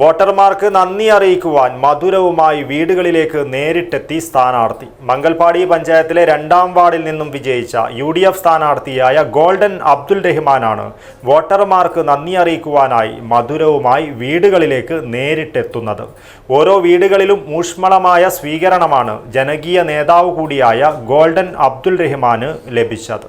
വോട്ടർമാർക്ക് നന്ദി അറിയിക്കുവാൻ മധുരവുമായി വീടുകളിലേക്ക് നേരിട്ടെത്തി സ്ഥാനാർത്ഥി. മംഗൽപാടി പഞ്ചായത്തിലെ രണ്ടാം വാർഡിൽ നിന്നും വിജയിച്ച യു ഡി എഫ് സ്ഥാനാർത്ഥിയായ ഗോൾഡൻ അബ്ദുൽ റഹ്മാനാണ് വോട്ടർമാർക്ക് നന്ദി അറിയിക്കുവാനായി മധുരവുമായി വീടുകളിലേക്ക് നേരിട്ടെത്തുന്നത്. ഓരോ വീടുകളിലും ഊഷ്മളമായ സ്വീകരണമാണ് ജനകീയ നേതാവ് കൂടിയായ ഗോൾഡൻ അബ്ദുൽ റഹ്മാന് ലഭിച്ചത്.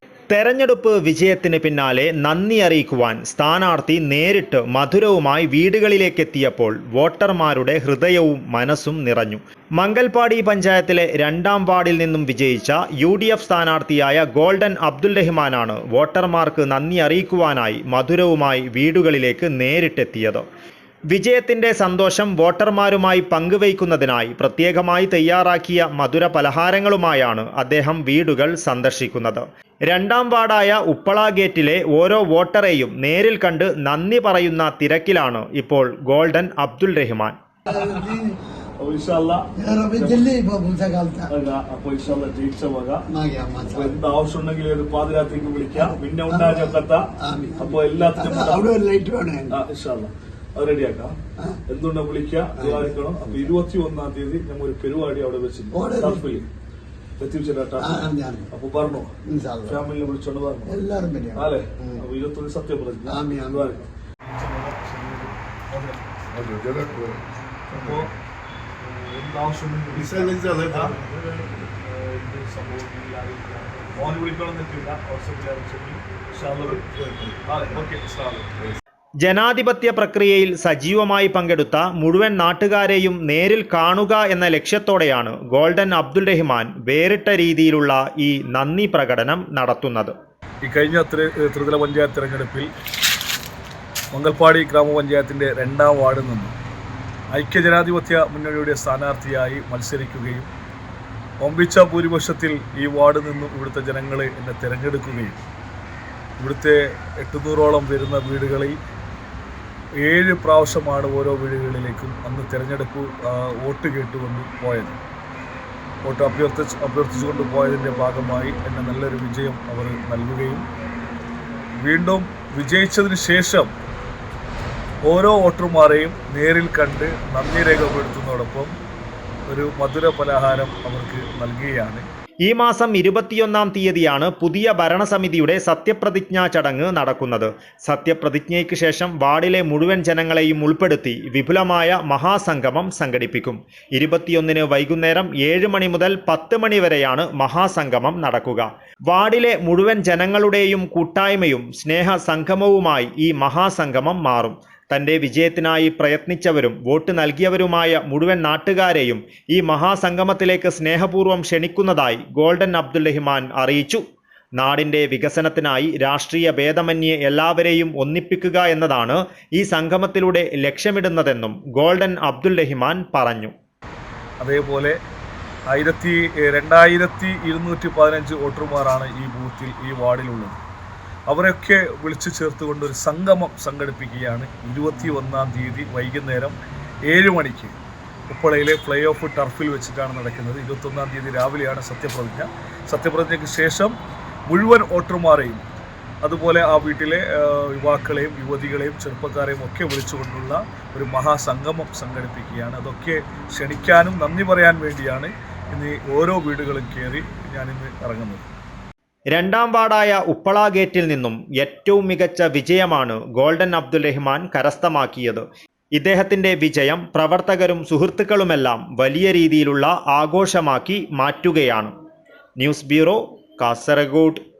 തെരഞ്ഞെടുപ്പ് വിജയത്തിന് പിന്നാലെ നന്ദി അറിയിക്കുവാൻ സ്ഥാനാർത്ഥി നേരിട്ട് മധുരവുമായി വീടുകളിലേക്കെത്തിയപ്പോൾ വോട്ടർമാരുടെ ഹൃദയവും മനസ്സും നിറഞ്ഞു. മംഗൽപാടി പഞ്ചായത്തിലെ രണ്ടാം വാർഡിൽ നിന്നും വിജയിച്ച യു ഡി എഫ് സ്ഥാനാർത്ഥിയായ ഗോൾഡൻ അബ്ദുൽ റഹ്മാനാണ് വോട്ടർമാർക്ക് നന്ദി അറിയിക്കുവാനായി മധുരവുമായി വീടുകളിലേക്ക് നേരിട്ടെത്തിയത്. വിജയത്തിന്റെ സന്തോഷം വോട്ടർമാരുമായി പങ്കുവയ്ക്കുന്നതിനായി പ്രത്യേകമായി തയ്യാറാക്കിയ മധുര പലഹാരങ്ങളുമായാണ് അദ്ദേഹം വീടുകൾ സന്ദർശിക്കുന്നത്. രണ്ടാം വാർഡായ ഉപ്പള ഗേറ്റിലെ ഓരോ വോട്ടറെയും നേരിൽ കണ്ട് നന്ദി പറയുന്ന തിരക്കിലാണ് ഇപ്പോൾ ഗോൾഡൻ അബ്ദുൽ റഹ്മാൻ. എന്ത് വിളിക്കാം. അപ്പൊ ഇരുപത്തി ഒന്നാം തീയതി നമ്മൾ ഒരു പരിപാടി അവിടെ വെച്ചിട്ടുണ്ട്. അപ്പൊ പറഞ്ഞു. ഫാമിലിനെ വിളിച്ചോണ്ട് പറഞ്ഞു? അല്ലേ? ഇരുപത്തൊന്ന്. അപ്പോ എന്താവശ്യം ഫോൺ വിളിക്കണം എന്നിട്ടില്ല വാട്സപ്പിൽ ഓക്കെ ജനാധിപത്യ പ്രക്രിയയിൽ സജീവമായി പങ്കെടുത്ത മുഴുവൻ നാട്ടുകാരെയും നേരിൽ കാണുക എന്ന ലക്ഷ്യത്തോടെയാണ് ഗോൾഡൻ അബ്ദുൽ റഹ്മാൻ വേറിട്ട രീതിയിലുള്ള ഈ നന്ദി പ്രകടനം നടത്തുന്നത്. ഈ കഴിഞ്ഞ ത്രി- ത്രിതല പഞ്ചായത്ത് തിരഞ്ഞെടുപ്പിൽ മംഗൽപ്പാടി ഗ്രാമപഞ്ചായത്തിന്റെ രണ്ടാം വാർഡിൽ നിന്നും ഐക്യജനാധിപത്യ മുന്നണിയുടെ സ്ഥാനാർത്ഥിയായി മത്സരിക്കുകയും ഒമ്പിച്ച ഭൂരിപക്ഷത്തിൽ ഈ വാർഡിൽ നിന്നും ഇവിടുത്തെ ജനങ്ങൾ എന്നെ തിരഞ്ഞെടുക്കുകയും ഇവിടുത്തെ എട്ടുനൂറോളം വരുന്ന വീടുകളിൽ ഏഴ് പ്രാവശ്യമാണ് ഓരോ വീടുകളിലേക്കും അന്ന് തിരഞ്ഞെടുപ്പ് വോട്ട് കേട്ടുകൊണ്ട് പോയത്. വോട്ട് അഭ്യർത്ഥിച്ച് അഭ്യർത്ഥിച്ചുകൊണ്ട് പോയതിന്റെ ഭാഗമായി എന്നെ നല്ലൊരു വിജയം അവർ നൽകുകയും വീണ്ടും വിജയിച്ചതിന് ശേഷം ഓരോ വോട്ടർമാരെയും നേരിൽ കണ്ട് നന്ദി രേഖപ്പെടുത്തുന്നതോടൊപ്പം ഒരു മധുര പലഹാരം അവർക്ക് നൽകുകയാണ്. ഈ മാസം ഇരുപത്തിയൊന്നാം തീയതിയാണ് പുതിയ ഭരണസമിതിയുടെ സത്യപ്രതിജ്ഞാ ചടങ്ങ് നടക്കുന്നത്. സത്യപ്രതിജ്ഞയ്ക്ക് ശേഷം വാർഡിലെ മുഴുവൻ ജനങ്ങളെയും ഉൾപ്പെടുത്തി വിപുലമായ മഹാസംഗമം സംഘടിപ്പിക്കും. ഇരുപത്തിയൊന്നിന് വൈകുന്നേരം ഏഴ് മണി മുതൽ പത്ത് മണി വരെയാണ് മഹാസംഗമം നടക്കുക. വാർഡിലെ മുഴുവൻ ജനങ്ങളുടെയും കൂട്ടായ്മയും സ്നേഹ സംഗമവുമായി ഈ മഹാസംഗമം മാറും. തന്റെ വിജയത്തിനായി പ്രയത്നിച്ചവരും വോട്ട് നൽകിയവരുമായ മുഴുവൻ നാട്ടുകാരെയും ഈ മഹാസംഗമത്തിലേക്ക് സ്നേഹപൂർവം ക്ഷണിക്കുന്നതായി ഗോൾഡൻ അബ്ദുൽ റഹ്മാൻ അറിയിച്ചു. നാടിന്റെ വികസനത്തിനായി രാഷ്ട്രീയ ഭേദമന്യേ എല്ലാവരെയും ഒന്നിപ്പിക്കുക എന്നതാണ് ഈ സംഗമത്തിലൂടെ ലക്ഷ്യമിടുന്നതെന്നും ഗോൾഡൻ അബ്ദുൽ റഹ്മാൻ പറഞ്ഞു. അതേപോലെ ആയിരത്തി രണ്ടായിരത്തി ഇരുന്നൂറ്റി പതിനഞ്ച് വോട്ടർമാരാണ് ഈ ബൂത്തിൽ ഈ വാർഡിലുള്ളത്. അവരൊക്കെ വിളിച്ചു ചേർത്തുകൊണ്ട് ഒരു സംഗമം സംഘടിപ്പിക്കുകയാണ് ഇരുപത്തി ഒന്നാം തീയതി വൈകുന്നേരം ഏഴ് മണിക്ക്. ഉപ്പളയിലെ ഫ്ലൈ ഓഫ് ടർഫിൽ വെച്ചിട്ടാണ് നടക്കുന്നത്. ഇരുപത്തൊന്നാം തീയതി രാവിലെയാണ് സത്യപ്രതിജ്ഞ. സത്യപ്രതിജ്ഞയ്ക്ക് ശേഷം മുഴുവൻ വോട്ടർമാരെയും അതുപോലെ ആ വീട്ടിലെ യുവാക്കളെയും യുവതികളെയും ചെറുപ്പക്കാരെയും ഒക്കെ വിളിച്ചുകൊണ്ടുള്ള ഒരു മഹാസംഗമം സംഘടിപ്പിക്കുകയാണ്. അതൊക്കെ ക്ഷണിക്കാനും നന്ദി പറയാൻ വേണ്ടിയാണ് ഇന്ന് ഓരോ വീടുകളും കയറി ഞാനിന്ന് ഇറങ്ങുന്നത്. രണ്ടാം വാർഡായ ഉപ്പള ഗേറ്റിൽ നിന്നും ഏറ്റവും മികച്ച വിജയമാണ് ഗോൾഡൻ അബ്ദുൽ റഹ്മാൻ കരസ്ഥമാക്കിയത്. ഇദ്ദേഹത്തിന്റെ വിജയം പ്രവർത്തകരും സുഹൃത്തുക്കളുമെല്ലാം വലിയ രീതിയിലുള്ള ആഘോഷമാക്കി മാറ്റുകയാണ്. News bureau Kasaragod.